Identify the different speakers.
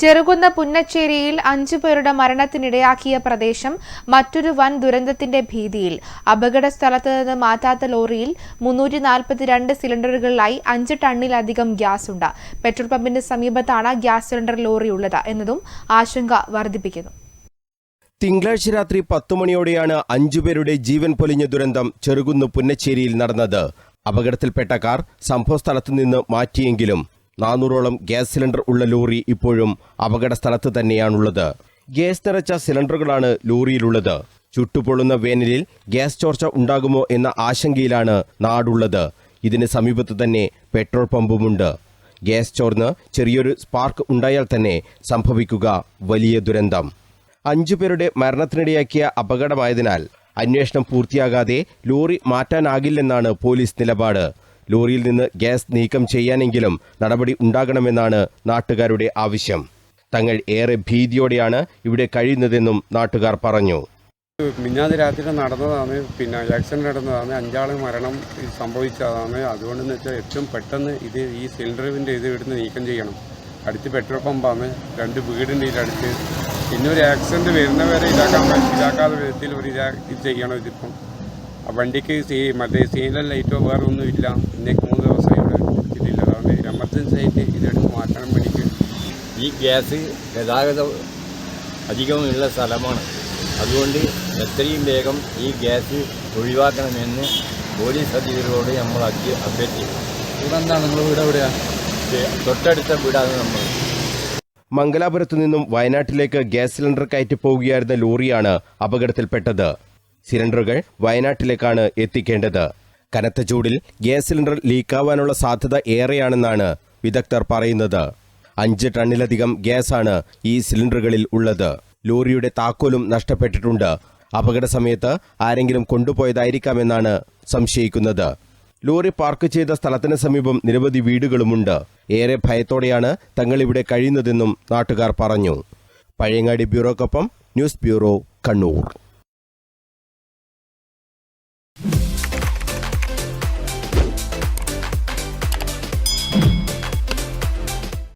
Speaker 1: ചെറുകുന്ന പുന്നച്ചേരിയിൽ അഞ്ചു പേരുടെ മരണത്തിനിടയാക്കിയ പ്രദേശം മറ്റൊരു വൻ ദുരന്തത്തിന്റെ ഭീതിയിൽ. അപകട സ്ഥലത്ത് നിന്ന് മാറ്റാത്ത ലോറിയിൽ മുന്നൂറ്റി നാൽപ്പത്തിരണ്ട് സിലിണ്ടറുകളിലായി അഞ്ച് ടണ്ണിലധികം ഗ്യാസ് ഉണ്ട്. പെട്രോൾ പമ്പിന്റെ സമീപത്താണ് ഗ്യാസ് സിലിണ്ടർ ലോറി ഉള്ളത് എന്നതും ആശങ്ക വർദ്ധിപ്പിക്കുന്നു.
Speaker 2: തിങ്കളാഴ്ച രാത്രി പത്തു മണിയോടെയാണ് അഞ്ചുപേരുടെ ജീവൻ പൊലിഞ്ഞ ദുരന്തം ചെറുകുന്ന് പുന്നച്ചേരിയിൽ നടന്നത്. അപകടത്തിൽപ്പെട്ട കാർ സംഭവസ്ഥലത്തു നിന്ന് മാറ്റിയെങ്കിലും നാനൂറോളം ഗ്യാസ് സിലിണ്ടർ ഉള്ള ലോറി ഇപ്പോഴും അപകട സ്ഥലത്ത് തന്നെയാണുള്ളത്. ഗ്യാസ് നിറച്ച സിലിണ്ടറുകളാണ് ലോറിയിലുള്ളത്. ചുട്ടുപൊള്ളുന്ന വേനലിൽ ഗ്യാസ് ചോർച്ച ഉണ്ടാകുമോ എന്ന ആശങ്കയിലാണ് നാടുള്ളത്. ഇതിന് സമീപത്ത് തന്നെ പെട്രോൾ പമ്പുമുണ്ട്. ഗ്യാസ് ചോർന്ന് ചെറിയൊരു സ്പാർക്ക് ഉണ്ടായാൽ തന്നെ സംഭവിക്കുക വലിയ ദുരന്തം. അഞ്ചു പേരുടെ മരണത്തിനിടയാക്കിയ അപകടമായതിനാൽ അന്വേഷണം പൂർത്തിയാകാതെ ലോറി മാറ്റാനാകില്ലെന്നാണ് പോലീസ് നിലപാട്. ലോറിയിൽ നിന്ന് ഗ്യാസ് നീക്കം ചെയ്യാനെങ്കിലും നടപടി ഉണ്ടാകണമെന്നാണ് നാട്ടുകാരുടെ ആവശ്യം. തങ്ങൾ ഏറെ ഭീതിയോടെയാണ് ഇവിടെ കഴിയുന്നതെന്നും നാട്ടുകാർ പറഞ്ഞു.
Speaker 3: മിഞ്ഞാതി രാത്രി നടന്നതാണ് പിന്നെ ആക്സിഡന്റ് നടന്നതാണ് അഞ്ചാൾ മരണം സംഭവിച്ചതാണ്. അതുകൊണ്ടെന്ന് വെച്ചാൽ ഏറ്റവും പെട്ടെന്ന് ഇത് ഈ സിലിണ്ടറിന്റെ ഇത് ഇവിടുന്ന് നീക്കം ചെയ്യണം. അടുത്ത് പെട്രോൾ പമ്പാണ് രണ്ട് വീടിന്റെ ഇതിലടുത്ത് പിന്നെ ഒരു ആക്സിഡന്റ് വരുന്നവരെ ഇതാക്കാൻ ഇതാക്കാത്ത വിധത്തിൽ ഒരു ഇതാ ചെയ്യണം ഇതിപ്പം. വണ്ടിക്ക് സീ മറ്റേ സീനിലെ ലൈറ്റോ വേറെ ഒന്നും ഇല്ല. ഇന്നേക്ക് മൂന്ന് ദിവസം ഇവിടെ ഇതില്ല അതുകൊണ്ട് എമർജൻസി ആയിട്ട് ഇതെടുത്ത് മാറ്റാൻ വേണ്ടിയിട്ട്
Speaker 4: ഈ ഗ്യാസ് ഗതാഗതം അധികമുള്ള സ്ഥലമാണ്. അതുകൊണ്ട് എത്രയും വേഗം ഈ ഗ്യാസ് ഒഴിവാക്കണമെന്ന് പോലീസ് അധികൃതരോട് നമ്മൾ അഭ്യ അഭ്യർത്ഥിക്കും
Speaker 5: എന്താണ് നിങ്ങൾ വീട്
Speaker 4: എവിടെയാണ് തൊട്ടടുത്ത വീടാണ് നമ്മൾ
Speaker 2: മംഗലാപുരത്തു നിന്നും വയനാട്ടിലേക്ക് ഗ്യാസ് സിലിണ്ടർ കയറ്റി പോവുകയായിരുന്ന ലോറിയാണ് അപകടത്തിൽപ്പെട്ടത്. സിലിണ്ടറുകൾ വയനാട്ടിലേക്കാണ് എത്തിക്കേണ്ടത്. കനത്ത ചൂടിൽ ഗ്യാസ് സിലിണ്ടർ ലീക്കാവാനുള്ള സാധ്യത ഏറെയാണെന്നാണ് വിദഗ്ധർ പറയുന്നത്. അഞ്ച് ടണ്ണിലധികം ഗ്യാസാണ് ഈ സിലിണ്ടറുകളിൽ ഉള്ളത്. ലോറിയുടെ താക്കോലും നഷ്ടപ്പെട്ടിട്ടുണ്ട്. അപകട സമയത്ത് ആരെങ്കിലും കൊണ്ടുപോയതായിരിക്കാമെന്നാണ് സംശയിക്കുന്നത്. ലോറി പാർക്ക് ചെയ്ത സ്ഥലത്തിന് സമീപം നിരവധി വീടുകളുമുണ്ട്. ഏറെ ഭയത്തോടെയാണ് തങ്ങൾ ഇവിടെ കഴിയുന്നതെന്നും നാട്ടുകാർ പറഞ്ഞു. പഴയങ്ങാടി ബ്യൂറോക്കൊപ്പം ന്യൂസ് ബ്യൂറോ കണ്ണൂർ.